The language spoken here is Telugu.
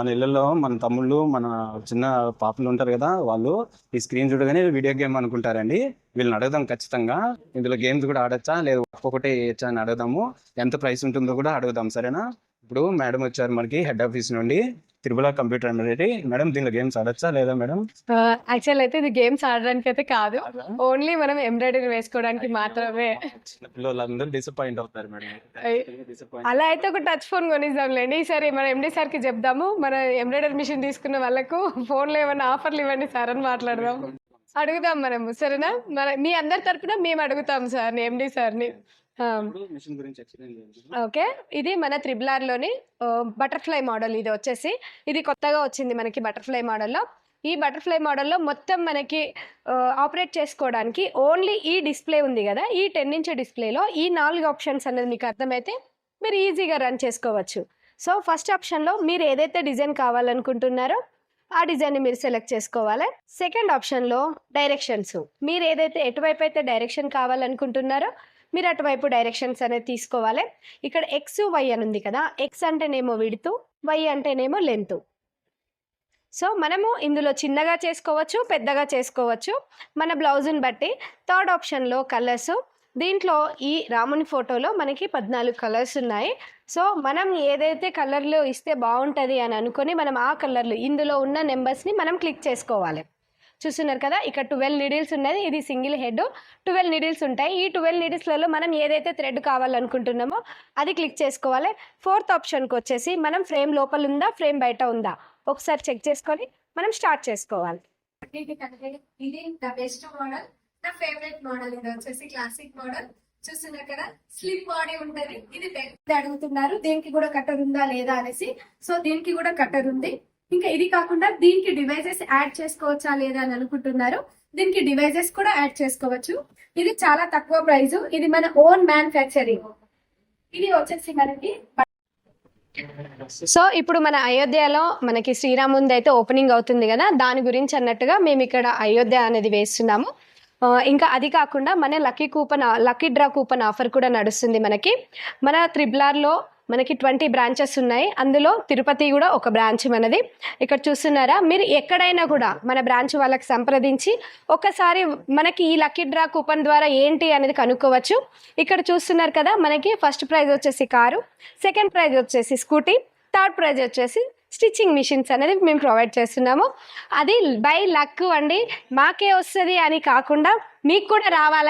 మన ఇళ్ళల్లో మన తమ్ముళ్ళు మన చిన్న పాపలు ఉంటారు కదా వాళ్ళు ఈ స్క్రీన్ చూడగానే వీడియో గేమ్ అనుకుంటారండి. వీళ్ళని అడుగుదాం ఖచ్చితంగా. ఇందులో గేమ్స్ కూడా ఆడొచ్చా? లేదు ఒక్కొక్కటి వేయచ్చా అని అడుగుదాము. ఎంత ప్రైస్ ఉంటుందో కూడా అడుగుదాం సరేనా? ఇప్పుడు మేడం వచ్చారు మనకి హెడ్ ఆఫీస్ నుండి. తిరుమల కంప్యూటర్ అనేది. మేడం దీనిలో గేమ్స్ ఆడొచ్చా లేదా మేడం? యాక్చువల్ అయితే ఇది గేమ్స్ ఆడడానికి అయితే కాదు. ఓన్లీ మనం ఎంబ్రాయిడరీ వేసుకోవడానికి మాత్రమే. చిన్న పిల్లలందరూ డిసప్పాయింట్ అవుతారు మేడం. అలా అయితే ఒక టచ్ ఫోన్ కొనిద్దాంలేండి. ఈసారి మన ఎండి సార్కి చెప్దాము. మన ఎంబ్రాయిడరీ మిషన్ తీసుకున్న వాళ్ళకు ఫోన్లో ఏమైనా ఆఫర్లు ఇవ్వండి సార్ అని మాట్లాడదాం. అడుగుదాం మనము సరేనా? మన మీ అందరి తరపున మేము అడుగుతాం సార్ ఎండి సార్ని. మిషన్ గురించి ఎక్స్ప్లెయిన్ చేయండి. ఓకే. ఇది మన త్రిబులార్లోని బటర్ఫ్లై మోడల్ ఇది వచ్చేసి. ఇది కొత్తగా వచ్చింది మనకి బటర్ఫ్లై మోడల్లో. ఈ బటర్ఫ్లై మోడల్లో మొత్తం మనకి ఆపరేట్ చేసుకోవడానికి ఓన్లీ ఈ డిస్ప్లే ఉంది కదా. ఈ టెన్ ఇంచ్ డిస్ప్లేలో ఈ నాలుగు ఆప్షన్స్ అనేది మీకు అర్థమైతే మీరు ఈజీగా రన్ చేసుకోవచ్చు. సో ఫస్ట్ ఆప్షన్లో మీరు ఏదైతే డిజైన్ కావాలనుకుంటున్నారో ఆ డిజైన్ని మీరు సెలెక్ట్ చేసుకోవాలి. సెకండ్ ఆప్షన్లో డైరెక్షన్స్. మీరు ఏదైతే ఎటువైపు అయితే డైరెక్షన్ కావాలనుకుంటున్నారో మీరు అటువైపు డైరెక్షన్స్ అనేది తీసుకోవాలి. ఇక్కడ ఎక్స్ వై అని ఉంది కదా ఎక్స్ అంటేనేమో విడుతూ వై అంటేనేమో లెంత్. సో మనము ఇందులో చిన్నగా చేసుకోవచ్చు పెద్దగా చేసుకోవచ్చు. మన బ్లౌజ్ని బట్టి థర్డ్ ఆప్షన్లో కలర్స్ దీంట్లో ఈ రాముని ఫోటోలో మనకి పద్నాలుగు కలర్స్ ఉన్నాయి. సో మనం ఏదైతే కలర్లు ఇస్తే బాగుంటుంది అని అనుకొని మనం ఆ కలర్లు ఇందులో ఉన్న నెంబర్స్ని మనం క్లిక్ చేసుకోవాలి. చూస్తున్నారు కదా? ఇక్కడ ట్వెల్వ్ నీడిల్స్ ఉన్నది. ఇది సింగిల్ హెడ్. ట్వెల్వ్ నీడిల్స్ ఉంటాయి. ఈ ట్వెల్వ్ నీడిల్స్లలో మనం ఏదైతే థ్రెడ్ కావాలనుకుంటున్నామో అది క్లిక్ చేసుకోవాలి. ఫోర్త్ ఆప్షన్కి వచ్చేసి మనం ఫ్రేమ్ లోపల ఉందా ఫ్రేమ్ బయట ఉందా? ఒకసారి చెక్ చేసుకొని మనం స్టార్ట్ చేసుకోవాలి. ఇది ద బెస్ట్ మోడల్ నా ఫేవరెట్ మోడల్ ఇది వచ్చేసి క్లాసిక్ మోడల్ చూస్తున్నారు కదా? స్లిప్ బాడీ ఉంటది. ఇది అడుగుతున్నారు. దీనికి కూడా కట్టర్ ఉందా లేదా అనేసి. సో దీనికి కూడా కట్టర్ ఉంది. ఇంకా ఇది కాకుండా దీనికి డివైజెస్ యాడ్ చేసుకోవచ్చా లేదా అని అనుకుంటున్నారు. దీనికి డివైజెస్ కూడా యాడ్ చేసుకోవచ్చు. ఇది చాలా తక్కువ ప్రైస్ ఇది మన ఓన్ మ్యానుఫ్యాక్చరింగ్. ఇది వచ్చేసి మనకి సో ఇప్పుడు మన అయోధ్యలో మనకి శ్రీరాముంది అయితే ఓపెనింగ్ అవుతుంది కదా దాని గురించి అన్నట్టుగా మేము ఇక్కడ అయోధ్య అనేది వేస్తున్నాము. ఇంకా అది కాకుండా మన lucky coupon lucky draw coupon offer కూడా నడుస్తుంది మనకి. మన త్రిబులార్లో మనకి ట్వంటీ బ్రాంచెస్ ఉన్నాయి. అందులో తిరుపతి కూడా ఒక బ్రాంచ్ మనది. ఇక్కడ చూస్తున్నారా? మీరు ఎక్కడైనా కూడా మన బ్రాంచ్ వాళ్ళకి సంప్రదించి ఒకసారి మనకి ఈ లక్కీ డ్రా కూపన్ ద్వారా ఏంటి అనేది కనుక్కోవచ్చు. ఇక్కడ చూస్తున్నారు కదా మనకి ఫస్ట్ ప్రైజ్ వచ్చేసి కారు సెకండ్ ప్రైజ్ వచ్చేసి స్కూటీ థర్డ్ ప్రైజ్ వచ్చేసి స్టిచ్చింగ్ మిషన్స్ అనేది మేము ప్రొవైడ్ చేస్తున్నాము. అది బై లక్ అండి. మాకే వస్తుంది అని కాకుండా మీకు కూడా రావాలని